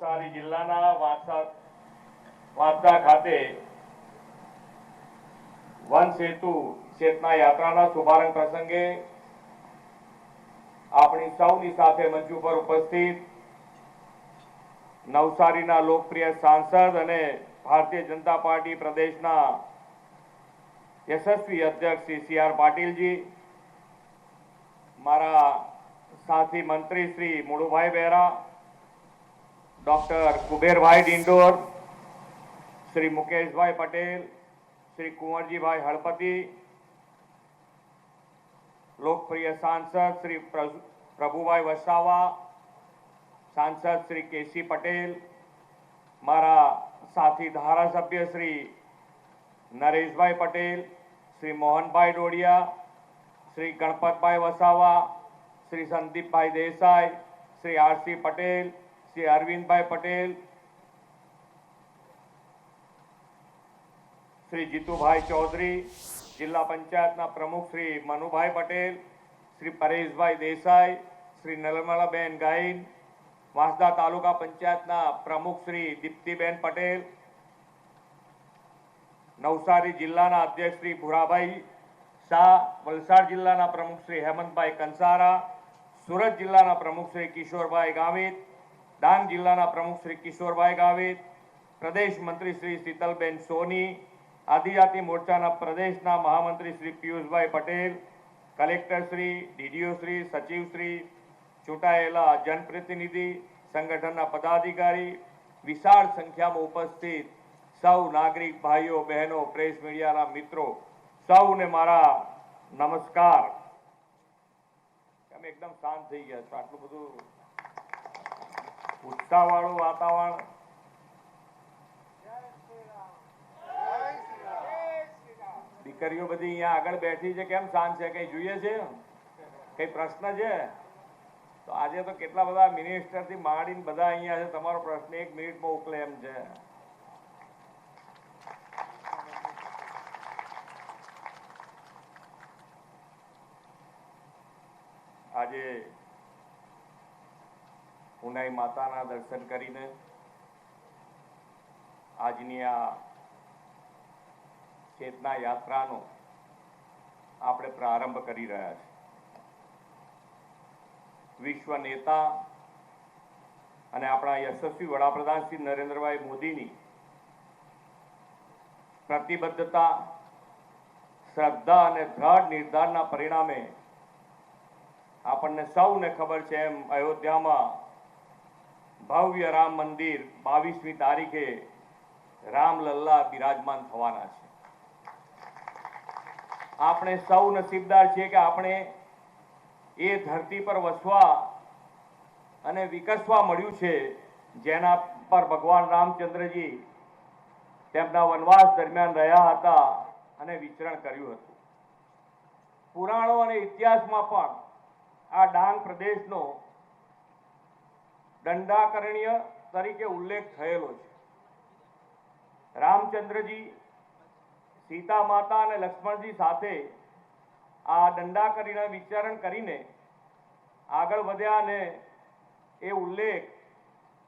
નવસારી જિલ્લાના વાંસા વાંસદા ખાતે વન સેતુ ચેતના યાત્રાના શુભારંભ પ્રસંગે આપણી સૌની સાથે મંચ ઉપર ઉપસ્થિત નવસારીના લોકપ્રિય સાંસદ અને ભારતીય જનતા પાર્ટી પ્રદેશના યશસ્વી અધ્યક્ષ શ્રી સી આર પાટીલજી, મારા સાથી મંત્રી શ્રી મુળુભાઈ બેરા ડોક્ટર કુબેરભાઈ ડિંડોર શ્રી મુકેશભાઈ પટેલ શ્રી કુંવરજીભાઈ હળપતિ લોકપ્રિય સાંસદ શ્રી પ્રભુ- પ્રભુભાઈ વસાવા સાંસદ શ્રી કેસી પટેલ મારા સાથી ધારાસભ્ય શ્રી નરેશભાઈ પટેલ શ્રી મોહનભાઈ ડોડિયા શ્રી ગણપતભાઈ વસાવા શ્રી સંદીપભાઈ દેસાઈ શ્રી આરસી પટેલ શ્રી અરવિંદભાઈ પટેલ, શ્રી જીતુભાઈ ચૌધરી, જિલ્લા પંચાયતના પ્રમુખ શ્રી મનુભાઈ પટેલ, શ્રી પરેશભાઈ દેસાઈ, શ્રી નલમલાબેન ગાઈન વાંસદા તાલુકા પંચાયતના પ્રમુખ શ્રી દીપ્તિબેન પટેલ, નવસારી જિલ્લાના અધ્યક્ષ શ્રી ભુરાભાઈ શાહ, વલસાડ જિલ્લાના પ્રમુખ શ્રી હેમંતભાઈ કંસારા, સુરત જિલ્લાના પ્રમુખ શ્રી કિશોરભાઈ ગાવિત ડાંગ જિલ્લાના પ્રમુખ શ્રી કિશોરભાઈ ગાવિત, પ્રદેશ મંત્રી શ્રી શીતલબેન સોની, આદિજાતિ મોરચાના પ્રદેશના મહામંત્રી શ્રી પિયુષભાઈ પટેલ, કલેક્ટર શ્રી, ડીડીઓ શ્રી, સચિવ શ્રી, ચૂંટાયેલા જનપ્રતિનિધિ, સંગઠનના પદાધિકારી, વિશાળ સંખ્યામાં ઉપસ્થિત સૌ નાગરિક, ભાઈઓ, બહેનો, પ્રેસ મીડિયાના મિત્રો, સૌને મારા નમસ્કાર. તમે એકદમ શાંત થઈ ગયા છો આટલું બધું ઉત્સાહવાળું વાતાવરણ. દીકરીઓ બધી અહીંયા આગળ બેઠી છે. કેમ શાંત છે? કઈ જોઈએ છે? કઈ પ્રશ્ન છે? તો આજે તો કેટલા બધા મિનિસ્ટરથી માંડીને બધા અહીંયા છે. તમારો પ્રશ્ન એક મિનિટમાં ઉકલે એમ છે. આજે ઉનાઈ માતાના દર્શન કરીને આજની આ ચેતના યાત્રાનો આપણે પ્રારંભ કરી રહ્યા છીએ. વિશ્વ નેતા અને આપણા યશસ્વી વડાપ્રધાન શ્રી નરેન્દ્રભાઈ મોદીની પ્રતિબદ્ધતા, શ્રદ્ધા અને દ્રઢ નિર્ધારના પરિણામે આપણને સૌને ખબર છે એમ અયોધ્યામાં ભવ્ય રામ મંદિર બાવીસમી તારીખે રામલલ્લા બિરાજમાન થવાના છે. આપણે સૌ નસીબદાર છીએ કે આપણે એ ધરતી પર વસવા અને વિકસવા મળ્યું છે, જેના પર ભગવાન રામચંદ્રજી તેમના વનવાસ દરમિયાન રહ્યા હતા અને વિચરણ કર્યું હતું. પુરાણો અને ઇતિહાસમાં પણ આ ડાંગ પ્રદેશનો દંડાકરણીય તરીકે ઉલ્લેખ થયેલો છે. રામચંદ્રજી, સીતા માતા અને લક્ષ્મણજી સાથે આ દંડાકરીને વિચારણ કરીને આગળ વધ્યા અને એ ઉલ્લેખ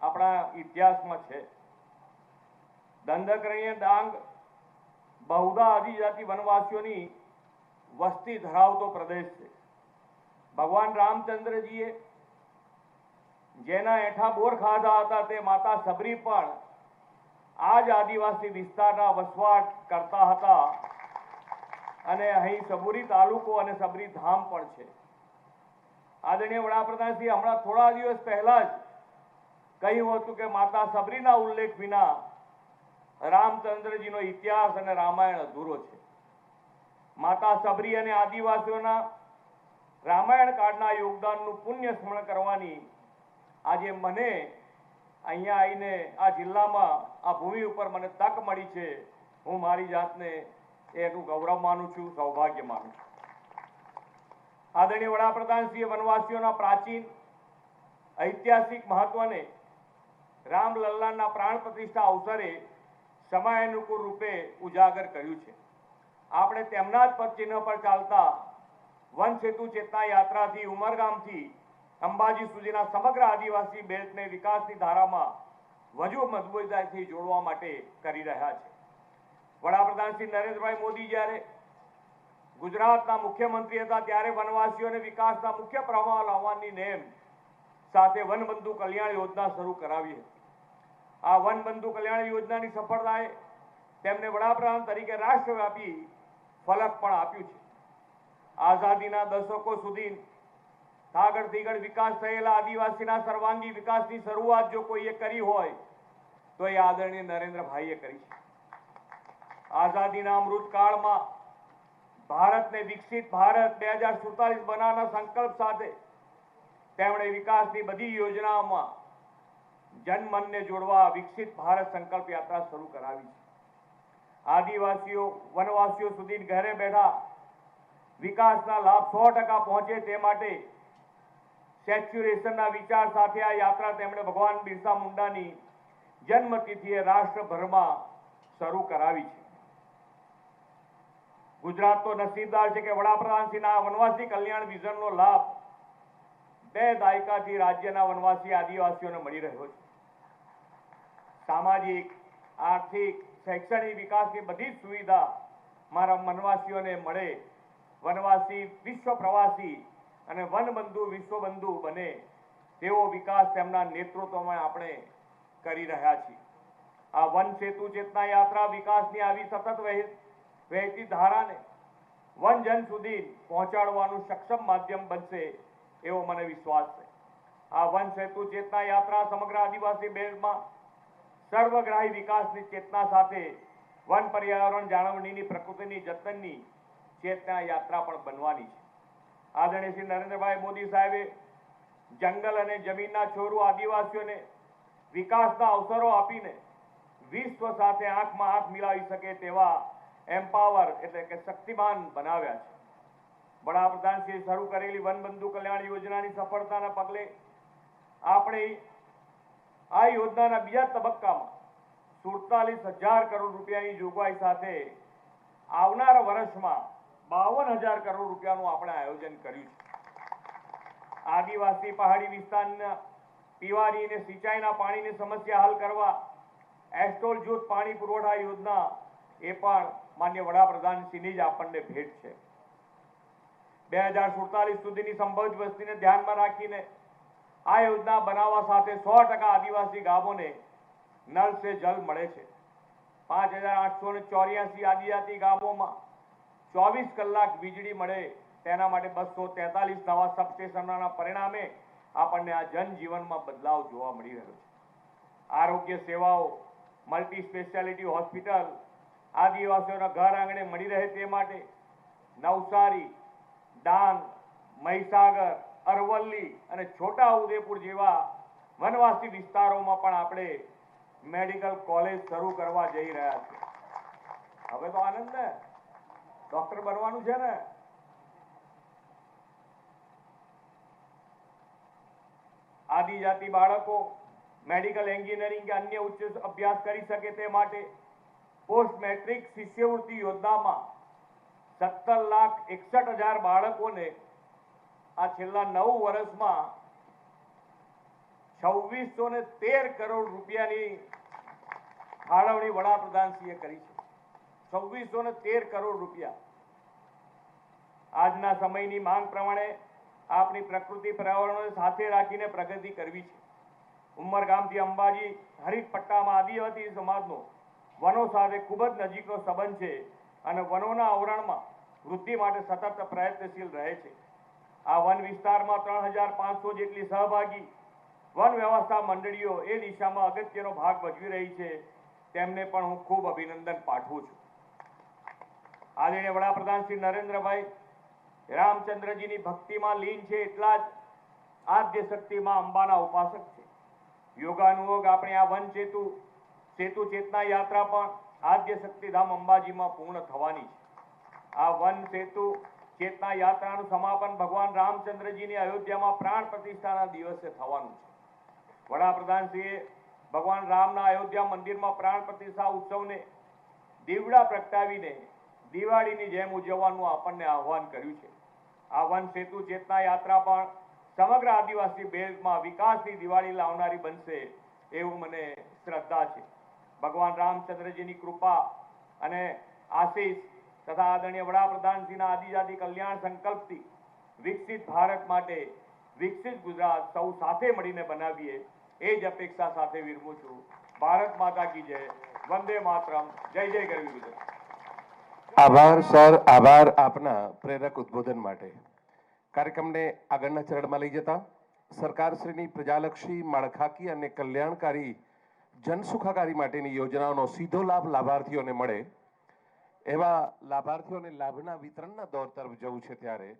આપણા ઇતિહાસમાં છે. દંડકરણીય ડાંગ બહુધા આદિજાતિ વનવાસીઓની વસ્તી ધરાવતો પ્રદેશ છે. ભગવાન રામચંદ્રજીએ જેના હેઠા બોર ખાધા હતા તે માતા સબરી પણ આ જ આદિવાસી વિસ્તારના વસવાટ કરતા હતા. અને અહીં સબુરી તાલુકો અને સબરી ધામ પણ છે. આદરણીય વડાપ્રધાન શ્રી, હમણાં થોડા દિવસ પહેલા જ કહ્યું હતું કે માતા સબરીના ઉલ્લેખ વિના રામચંદ્રજીનો ઇતિહાસ અને રામાયણ અધૂરો છે. માતા સબરી અને આદિવાસીઓના રામાયણ કાળના યોગદાનનું પુણ્ય સ્મરણ કરવાની આજે મને અહીંયા આવીને આ જિલ્લામાં આ ભૂમિ ઉપર મને તક મળી છે. હું મારી જાતને એનું ગૌરવ માનું છું, સૌભાગ્ય માનું છું. આદરણીય વડાપ્રધાનશ્રીએ વનવાસીઓના પ્રાચીન, ઐતિહાસિક મહત્વને રામલલ્લાના પ્રાણ પ્રતિષ્ઠા અવસરે સમયાનુકૂળ રૂપે ઉજાગર કર્યું છે. આપણે તેમના જ પદચિહ્ન પર ચાલતા વન સેતુ ચેતના યાત્રાથી ઉમરગામથી અંબાજી સુધીના સમગ્ર આદિવાસી બેલ્ટને વિકાસની ધારામાં વધુ મજબૂતાઈથી જોડવા માટે કરી રહ્યા છે. વડાપ્રધાન શ્રી નરેન્દ્રભાઈ મોદી જ્યારે ગુજરાતના મુખ્યમંત્રી હતા ત્યારે વનવાસીઓને વિકાસના મુખ્ય પ્રવાહ લાવવાની નેમ સાથે વનબંધુ કલ્યાણ યોજના શરૂ કરાવી હતી. આ વનબંધુ કલ્યાણ યોજનાની સફળતાએ તેમને વડાપ્રધાન તરીકે રાષ્ટ્રવ્યાપી ફલક પણ આપ્યું છે. આઝાદીના દશકો સુધી આગળ થીગળ વિકાસ થયેલા આદિવાસીના સર્વાંગી વિકાસની શરૂઆત જો કોઈએ કરી હોય, તો એ આદરણીય નરેન્દ્રભાઈએ કરી છે. આઝાદીના અમૃતકાળમાં ભારતને વિકસિત ભારત બે હજાર સુડતાલીસ બનાવવાના સંકલ્પ સાથે તેમણે વિકાસની બધી યોજનાઓમાં જનમનને જોડવા વિકસિત ભારત સંકલ્પ યાત્રા શરૂ કરાવી છે. આદિવાસીઓ, વનવાસીઓ સુધી ઘરે બેઠા વિકાસના લાભ સો ટકા પહોંચે તે માટે સેચ્યુરેશનના વિચાર સાથે આ યાત્રા તેમણે ભગવાન બિરસા મુંડાની જન્મતિથિએ રાષ્ટ્રભરમાં શરૂ કરાવી છે. ગુજરાત તો નસીબદાર છે કે વડાપ્રધાનશ્રીના વનવાસી કલ્યાણ વિઝનનો લાભ બે દાયકાથી રાજ્યના વનવાસી આદિવાસીઓને મળી રહ્યો છે. સામાજિક, આર્થિક, શૈક્ષણિક વિકાસની બધી સુવિધા મારા વનવાસીઓને મળે. વનવાસી, વિશ્વ પ્રવાસી અને વનબંધુ, વિશ્વબંધુ બને તેવો વિકાસ તેમના નેતૃત્વમાં આપણે કરી રહ્યા છીએ. આ વન સેતુ ચેતના યાત્રા વિકાસની આવી સતત વહેતી ધારાને વનજન સુધી પહોંચાડવાનું સક્ષમ માધ્યમ બનશે એવો મને વિશ્વાસ છે. આ વન સેતુ ચેતના યાત્રા સમગ્ર આદિવાસી બેલ્ટમાં સર્વગ્રાહી વિકાસની ચેતના સાથે વન પર્યાવરણ જાળવણીની પ્રકૃતિની જતનની ચેતના યાત્રા પણ બનવાની છે. આદરણીય શ્રી નરેન્દ્રભાઈ મોદી સાહેબે જંગલ અને જમીનના છોરો આદિવાસીઓને વિકાસના અવસરો આપીને વિશ્વ સાથે આંખમાં આંખ મિલાવી શકે તેવા એમ્પાવર એટલે કે શક્તિમાન બનાવ્યા છે. વડાપ્રધાનશ્રીએ શરૂ કરેલી વનબંધુ કલ્યાણ યોજનાની સફળતાના પગલે આપણે આ યોજનાના બીજા તબક્કામાં સુડતાલીસ હજાર કરોડ રૂપિયાની જોગવાઈ સાથે આવનારા વર્ષમાં બાવન હજાર કરોડ રૂપિયાનું આપણે આયોજન કર્યું છે. આદિવાસી પહાડી વિસ્તારના પીવાની અને સિંચાઈના પાણીની સમસ્યા હલ કરવા એસ્ટોલ જૂથ પાણી પુરવઠા યોજના એ પણ માન્ય વડાપ્રધાનશ્રીની જ આપણને ભેટ છે. બે હજાર સુડતાલીસ સુધીની સંભવિત વસ્તીને ધ્યાનમાં રાખીને આ યોજના બનાવવા સાથે સો ટકા આદિવાસી ગામોને નળ સે જલ મળે છે. પાંચ હજાર આઠસો ને ચોર્યાસી આદિજાતિ ગામોમાં ચોવીસ કલાક વીજળી મળે તેના માટે બસો તેતાલીસ નવા સબસ્ટેશનોના પરિણામે આપણને આ જનજીવનમાં બદલાવ જોવા મળી રહ્યો છે. આરોગ્ય સેવાઓ મલ્ટી સ્પેશિયાલિટી હોસ્પિટલ આદિવાસીઓના ઘર આંગણે મળી રહે તે માટે નવસારી, ડાંગ, મહીસાગર, અરવલ્લી અને છોટા ઉદેપુર જેવા વનવાસી વિસ્તારોમાં પણ આપણે મેડિકલ કોલેજ શરૂ કરવા જઈ રહ્યા છીએ. હવે તો આનંદ ને? ડોક્ટર બનવાનું છે ને? આદિજાતિ બાળકો મેડિકલ એન્જિનિયરિંગ કે અન્ય ઉચ્ચ અભ્યાસ કરી શકે તે માટે પોસ્ટ મેટ્રિક શિષ્યવૃત્તિ યોજનામાં સત્તર લાખ એકસઠ હજાર બાળકોને આ છેલ્લા નવ વર્ષમાં છવ્વીસો ને તેર કરોડ રૂપિયાની ફાળવણી વડાપ્રધાનશ્રીએ કરી છે. છવ્વીસો ને તેર કરોડ રૂપિયા. આજના સમયની માંગ પ્રમાણે આપણી પ્રકૃતિ પર્યાવરણને સાથે રાખીને પ્રગતિ કરવી છે. ઉમરગામથી અંબાજી હરિત પટ્ટામાં આદિવાસી સમાજનો. વનો સાથે ખૂબ જ નજીકનો સંબંધ છે અને વનોના આવરણમાં વૃદ્ધિ માટે સતત પ્રયત્નશીલ રહે છે. આ વન વિસ્તારમાં ત્રણ હજાર પાંચસો જેટલી સહભાગી વન વ્યવસ્થા મંડળીઓ એ દિશામાં અગત્યનો ભાગ ભજવી રહી છે. તેમને પણ હું ખૂબ અભિનંદન પાઠવું છું. આદરણીય વડાપ્રધાન શ્રી નરેન્દ્રભાઈ રામચંદ્રજીની ભક્તિમાં લીન છે એટલા જ આદ્ય શક્તિમાં અંબાના ઉપાસક છે. યોગાનુયોગ આપણે આ વન સેતુ સેતુ ચેતના યાત્રા પણ આદ્ય શક્તિધામ અંબાજીમાં પૂર્ણ થવાની છે. આ વન સેતુ ચેતના યાત્રાનું સમાપન ભગવાન રામચંદ્રજીની અયોધ્યામાં પ્રાણ પ્રતિષ્ઠાના દિવસે થવાનું છે. વડાપ્રધાનશ્રીએ ભગવાન રામના અયોધ્યા મંદિરમાં પ્રાણ પ્રતિષ્ઠા ઉત્સવને દીવડા પ્રગટાવીને દિવાળીની જેમ ઉજવવાનું આપણને આહવાન કર્યું છે. આ વન સેતુ ચેતના યાત્રા પણ સમગ્ર આદિવાસી બેલ્ટમાં વિકાસની દિવાળી લાવનારી બનશે એવું મને શ્રદ્ધા છે. ભગવાન રામચંદ્રજીની કૃપા અને આશીષ તથા આદરણીય વડાપ્રધાનશ્રીના આદિજાતિ કલ્યાણ સંકલ્પથી વિકસિત ભારત માટે વિકસિત ગુજરાત સૌ સાથે મળીને બનાવીએ એ જ અપેક્ષા સાથે વિરમું છું. ભારત માતા કી જય. વંદે માતરમ. જય જય ગરવી ગુજરાત. આભાર, સર. આભાર આપના પ્રેરક ઉદ્બોધન માટે. કાર્યક્રમને આગળના ચરણમાં લઈ જતા સરકારશ્રીની પ્રજાલક્ષી, માળખાકીય અને કલ્યાણકારી, જનસુખાકારી માટેની યોજનાઓનો સીધો લાભ લાભાર્થીઓને મળે. એવા લાભાર્થીઓને લાભના વિતરણના દોર તરફ જવું છે ત્યારે